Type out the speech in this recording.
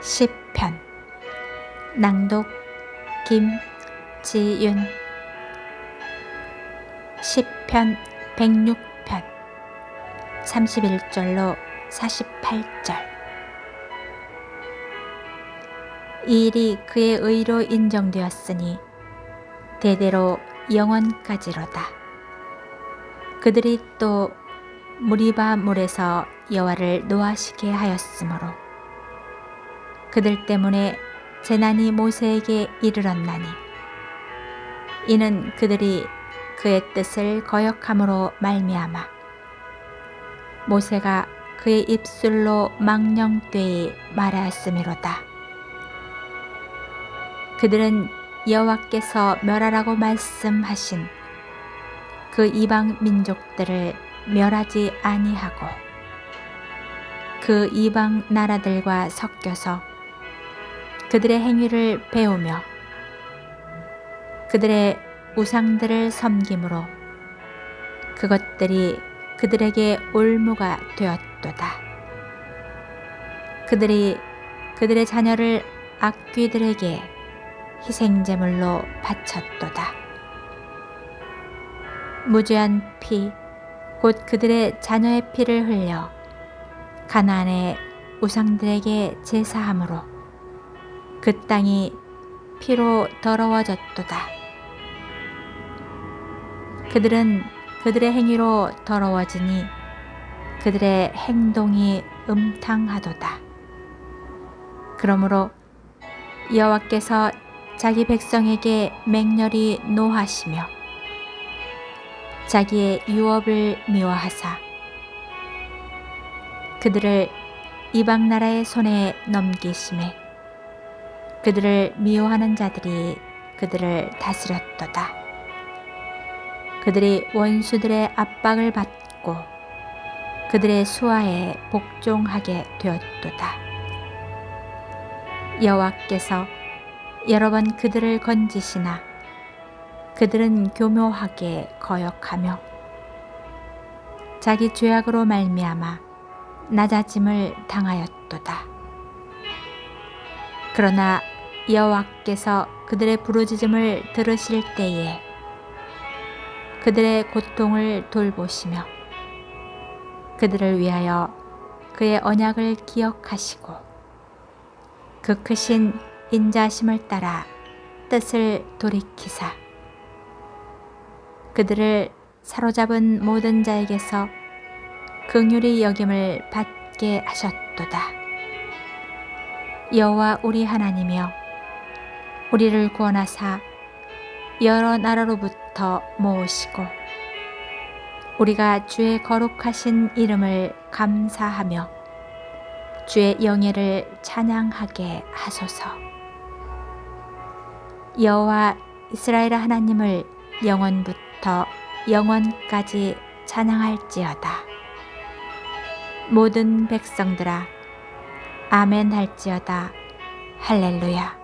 10편. 낭독 김지윤. 10편 106편. 31절로 48절. 이 일이 그의 의로 인정되었으니 대대로 영원까지로다. 그들이 또 무리바 물에서 여호와를 노하시게 하였으므로 그들 때문에 재난이 모세에게 이르렀나니. 이는 그들이 그의 뜻을 거역함으로 말미암아 모세가 그의 입술로 망령되이 말하였음이로다. 그들은 여호와께서 멸하라고 말씀하신 그 이방 민족들을 멸하지 아니하고 그 이방 나라들과 섞여서 그들의 행위를 배우며 그들의 우상들을 섬김으로 그것들이 그들에게 올무가 되었도다. 그들이 그들의 자녀를 악귀들에게 희생제물로 바쳤도다. 무죄한 피, 곧 그들의 자녀의 피를 흘려 가나안의 우상들에게 제사함으로 그 땅이 피로 더러워졌도다. 그들은 그들의 행위로 더러워지니 그들의 행동이 음탕하도다. 그러므로 여호와께서 자기 백성에게 맹렬히 노하시며 자기의 유업을 미워하사 그들을 이방 나라의 손에 넘기심에 그들을 미워하는 자들이 그들을 다스렸도다. 그들이 원수들의 압박을 받고 그들의 수하에 복종하게 되었도다. 여호와께서 여러 번 그들을 건지시나 그들은 교묘하게 거역하며 자기 죄악으로 말미암아 낮아짐을 당하였도다. 그러나 여호와께서 그들의 부르짖음을 들으실 때에 그들의 고통을 돌보시며 그들을 위하여 그의 언약을 기억하시고 그 크신 인자심을 따라 뜻을 돌이키사 그들을 사로잡은 모든 자에게서 긍휼히 여김을 받게 하셨도다. 여호와 우리 하나님이여 우리를 구원하사 여러 나라로부터 모으시고 우리가 주의 거룩하신 이름을 감사하며 주의 영예를 찬양하게 하소서. 여호와 이스라엘 하나님을 영원부터 영원까지 찬양할지어다. 모든 백성들아 아멘 할지어다. 할렐루야.